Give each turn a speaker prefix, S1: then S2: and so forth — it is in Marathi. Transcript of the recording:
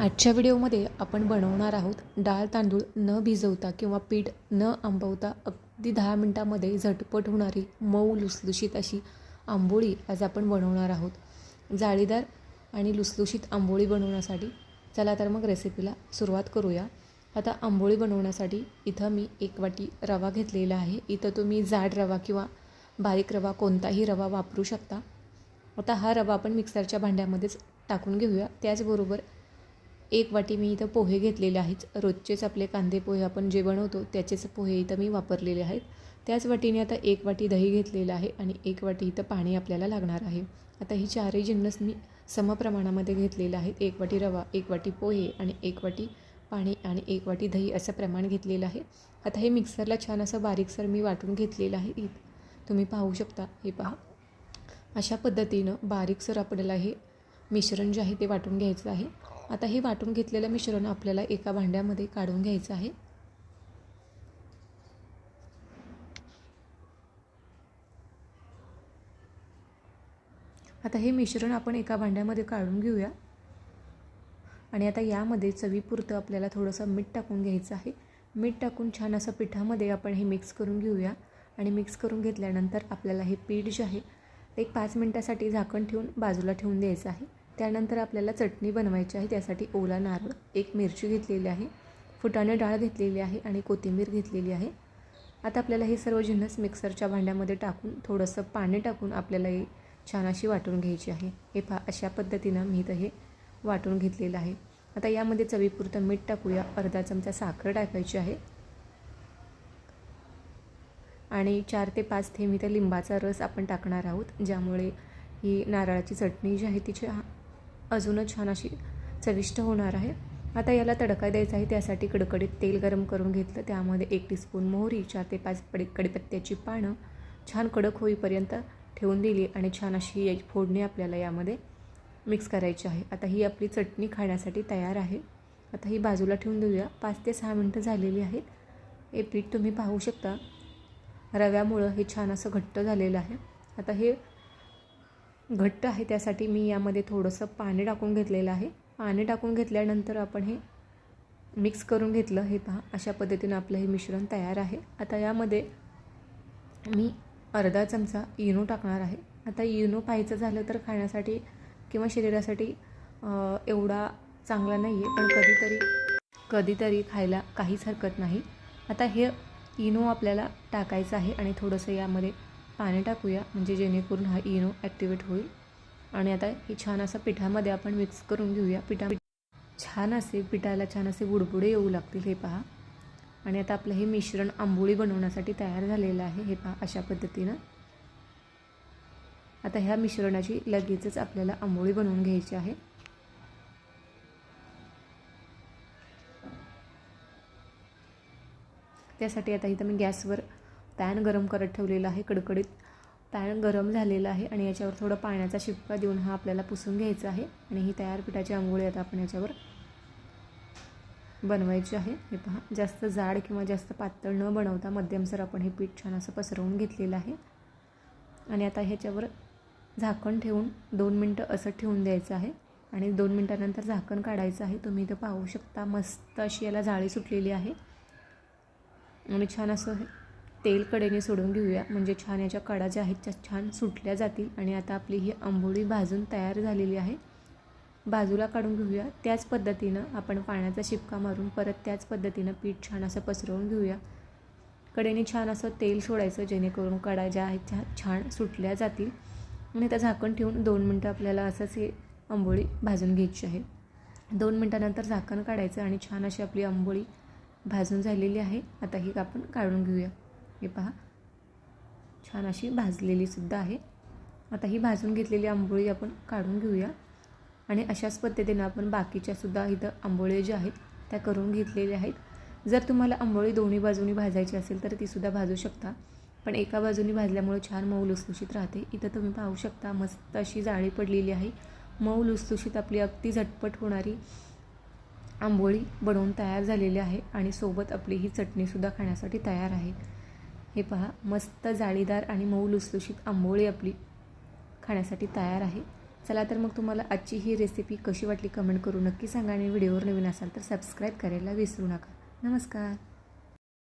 S1: आजच्या व्हिडिओमध्ये आपण बनवणार आहोत डाळ तांदूळ न भिजवता किंवा पीठ न आंबवता अगदी दहा मिनटामध्ये झटपट होणारी मऊ लुसलुशीत अशी आंबोळी आज आपण बनवणार आहोत. जाळीदार आणि लुसलुशीत आंबोळी बनवण्यासाठी चला तर मग रेसिपीला सुरुवात करूया. आता आंबोळी बनवण्यासाठी इथं मी एक वाटी रवा घेतलेला आहे. इथं तुम्ही जाड रवा किंवा बारीक रवा कोणताही रवा वापरू शकता. आता हा रवा आपण मिक्सरच्या भांड्यामध्येच टाकून घेऊया. त्याचबरोबर एक वाटी मी इथं पोहे घेतलेले आहेत. रोजचेच आपले कांदे पोहे आपण जे बनवतो त्याचेच पोहे इथं मी वापरलेले आहेत. त्याच वाटीने आता एक वाटी दही घेतलेलं आहे आणि एक वाटी इथं पाणी आपल्याला लागणार आहे. आता ही चारही जिन्नस मी समप्रमाणामध्ये घेतलेले आहेत. एक वाटी रवा एक वाटी पोहे आणि एक वाटी पाणी आणि एक वाटी दही असं प्रमाण घेतलेलं आहे. आता हे मिक्सरला छान असं बारीकसर मी वाटून घेतलेलं आहे. इथं तुम्ही पाहू शकता. हे पहा. अशा पद्धतीनं बारीकसर आपल्याला हे मिश्रण जे आहे ते वाटून घ्यायचं आहे. आता हे वाटून घेतलेलं मिश्रण आपल्याला एका भांड्यामध्ये काढून घ्यायचं आहे. आता हे मिश्रण आपण एका भांड्यामध्ये काढून घेऊया. आणि आता यामध्ये चवीपुरतं आपल्याला थोडंसं मीठ टाकून घ्यायचं आहे. मीठ टाकून छान असं पिठामध्ये आपण हे मिक्स करून घेऊया. आणि मिक्स करून घेतल्यानंतर आपल्याला हे पीठ जे आहे एक पाच मिनटासाठी झाकण ठेवून बाजूला ठेवून द्यायचं आहे. त्यानंतर आपल्याला चटणी बनवायची आहे त्यासाठी ओला नारळ एक मिरची घेतलेली आहे फुटाणे डाळ घेतलेली आहे आणि कोथिंबीर घेतलेली आहे. आता आपल्याला हे सर्व जिन्नस मिक्सरच्या भांड्यामध्ये टाकून थोडंसं पाणी टाकून आपल्याला हे छान अशी वाटून घ्यायची आहे. हे पा अशा पद्धतीनं मी इथं हे वाटून घेतलेलं आहे. आता यामध्ये चवीपुरतं मीठ टाकूया. अर्धा चमचा साखर टाकायची आहे. आणि चार ते पाच थेंब इथं लिंबाचा रस आपण टाकणार आहोत ज्यामुळे ही नारळाची चटणी जी आहे तिची अजूनच छान अशी चविष्ट होणार आहे. आता याला तडका द्यायचा आहे त्यासाठी कडकडीत तेल गरम करून घेतलं. त्यामध्ये एक टीस्पून मोहरी चार ते पाच पडी कडीपत्त्याची पानं छान कडक होईपर्यंत ठेवून दिली आणि छान अशी याची फोडणी आपल्याला यामध्ये मिक्स करायची आहे. आता ही आपली चटणी खाण्यासाठी तयार आहे. आता ही बाजूला ठेवून देऊया. पाच ते सहा मिनटं झालेली आहेत. हे पीठ तुम्ही पाहू शकता. रव्यामुळं हे छान असं घट्ट झालेलं आहे. आता हे घट्ट आहे त्यासाठी मी यामध्ये थोडंसं पाणी टाकून घेतलेलं आहे. पाणी टाकून घेतल्यानंतर आपण हे मिक्स करून घेतलं. हे पहा अशा पद्धतीनं आपलं हे मिश्रण तयार आहे. आता यामध्ये मी अर्धा चमचा इनो टाकणार आहे. आता इनो पाहायचं झालं तर खाण्यासाठी किंवा शरीरासाठी एवढा चांगला नाही आहे पण कधीतरी कधीतरी खायला काहीच हरकत नाही. आता हे इनो आपल्याला टाकायचं आहे आणि थोडंसं यामध्ये पाणी टाकूया म्हणजे जेणेकरून हा इनो ॲक्टिवेट होईल. आणि आता हे छान असं पिठामध्ये आपण मिक्स करून घेऊया. पिठा छान असे पिठाला छान असे बुडबुडे येऊ लागतील हे पहा. आणि आता आपलं हे मिश्रण आंबोळी बनवण्यासाठी तयार झालेलं आहे हे पहा अशा पद्धतीनं. आता ह्या मिश्रणाची लगेचच आपल्याला आंबोळी बनवून घ्यायची आहे. त्यासाठी आता इथं मी गॅसवर पॅन गरम करत ठेवलेला आहे कडकडीत पॅन गरम झालेला आहे आणि याच्यावर थोडं पाण्याचा शिपका देऊन हा आपल्याला पुसून घ्यायचा आहे आणि ही तयार पिठाची आंघोळी आता आपण याच्यावर बनवायची आहे. हे पहा जास्त जाड किंवा जास्त पातळ न बनवता मध्यमसर आपण हे पीठ छान असं पसरवून घेतलेलं आहे. आणि आता ह्याच्यावर झाकण ठेवून दोन मिनटं असं ठेवून द्यायचं आहे आणि दोन मिनटानंतर झाकण काढायचं आहे. तुम्ही इथं पाहू शकता मस्त अशी याला जाळी सुटलेली आहे. आणि छान असं तेल कडेने सोडून घेऊया. म्हणजे छान याच्या कडा ज्या आहेत त्या छान सुटल्या जातील. आणि आता आपली ही आंबोळी भाजून तयार झालेली आहे. बाजूला काढून घेऊया. त्याच पद्धतीनं आपण पाण्याचा शिपका मारून परत त्याच पद्धतीनं पीठ छान असं पसरवून घेऊया. कडेने छान असं तेल सोडायचं जेणेकरून कडा ज्या आहेत त्या छान सुटल्या जातील. आणि त्या झाकण ठेवून दोन मिनटं आपल्याला असंच हे आंबोळी भाजून घ्यायची आहे. दोन मिनटानंतर झाकण काढायचं आणि छान अशी आपली आंबोळी भाजून झालेली आहे. आता ही आपण काढून घेऊया. हे पहा. छान अशी भाजलेलीसुद्धा आहे. आता ही भाजून घेतलेली आंबोळी आपण काढून घेऊया. आणि अशाच पद्धतीनं आपण बाकीच्यासुद्धा इथं आंबोळी ज्या आहेत त्या करून घेतलेल्या आहेत. जर तुम्हाला आंबोळी दोन्ही बाजूनी भाजायची असेल तर तीसुद्धा भाजू शकता. पण एका बाजूनी भाजल्यामुळे छान मऊ लुसलुशीत राहते. इथं तुम्ही पाहू शकता मस्त अशी जाळी पडलेली आहे. मऊ लुसलुशीत आपली अगदी झटपट होणारी आंबोळी बनवून तयार झालेली आहे. आणि सोबत आपली ही चटणीसुद्धा खाण्यासाठी तयार आहे. हे पहा मस्त जाळीदार आणि मऊ लुसलुशीत आंबोळी आपली खाण्यासाठी तयार आहे. चला तर मग तुम्हाला आजची ही रेसिपी कशी वाटली कमेंट करू नक्की सांगा आणि व्हिडिओवर नवीन असाल तर सबस्क्राईब करायला विसरू नका. नमस्कार.